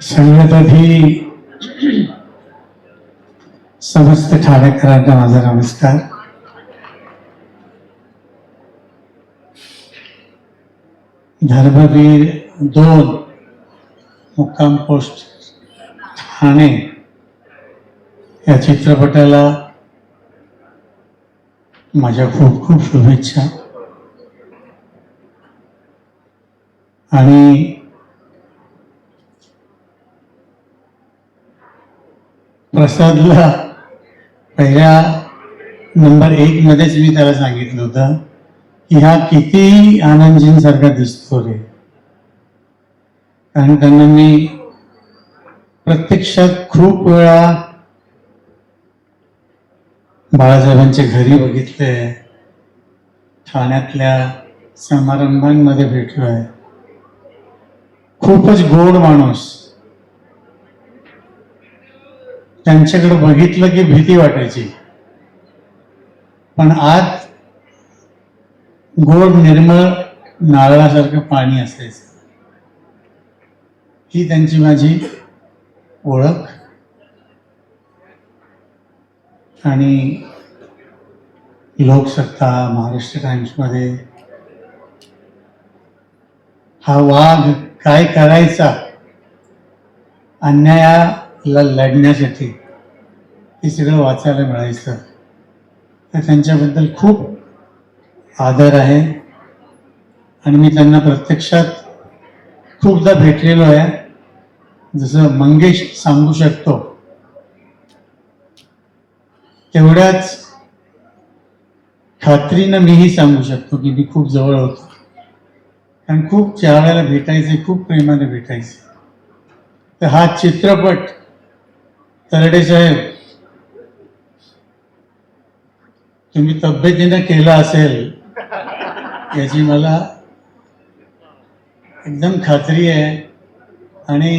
सगळ्यात समस्त ठाणेकरांना माझा नमस्कार. धर्मवीर दोन मुक्काम पोस्ट ठाणे या चित्रपटाला माझ्या खूप खूप शुभेच्छा. आणि प्रसादला पहिल्या नंबर एक मध्येच मी त्याला सांगितलं होतं की हा किती आनंदजींसारखा दिसतो रे. कारण त्यांना मी प्रत्यक्षात खूप वेळा बाळासाहेबांच्या घरी बघितले ठाण्यातल्या समारंभांमध्ये भेटलोय. खूपच गोड माणूस. त्यांच्याकडे बघितलं की भीती वाटायची. पण आत गोड निर्मळ नारळासारखं पाणी असायचं. ही त्यांची माझी ओळख. आणि लोकसत्ता महाराष्ट्र टाइम्समध्ये हा वाघ काय करायचा? अन्याया ला लढण्यासाठी हे सगळं वाचायला मिळायचं. तर त्यांच्याबद्दल खूप आदर आहे. आणि मी त्यांना प्रत्यक्षात खूपदा भेटलेलो आहे. जसं मंगेश सांगू शकतो. तेवढ्याच खात्रीनं मीही सांगू शकतो की मी खूप जवळ होतो. कारण खूप वेळेला भेटायचे खूप प्रेमाने भेटायचे. तर हा चित्रपट तरडे साहेब तुम्ही तब्येतीनं केला असेल याची मला एकदम खात्री आहे. आणि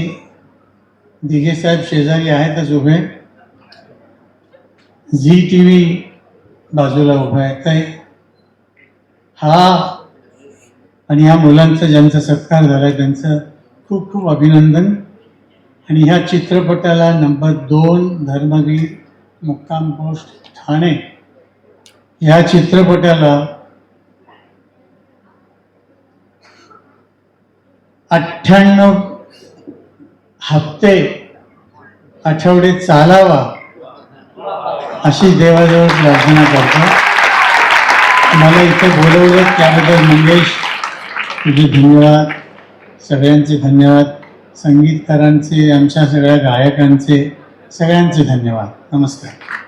दिघे साहेब शेजारी आहेतच उभे. झी टी व्ही बाजूला उभा आहे. तर हा आणि ह्या मुलांचा ज्यांचा सत्कार झाला त्यांचं खूप खूप अभिनंदन. आणि ह्या चित्रपटाला नंबर दोन धर्मवीर मुक्काम पोस्ट ठाणे ह्या चित्रपटाला अठ्ठ्याण्णव हप्ते आठवडे चालावा अशी देवाजवळ प्रार्थना करतो. मला इथे बोलवलं त्याबद्दल मंगेश तुझे धन्यवाद. सगळ्यांचे धन्यवाद. संगीतकारांचे आमच्या सगळ्या गायकांचे सगळ्यांचे धन्यवाद. नमस्कार.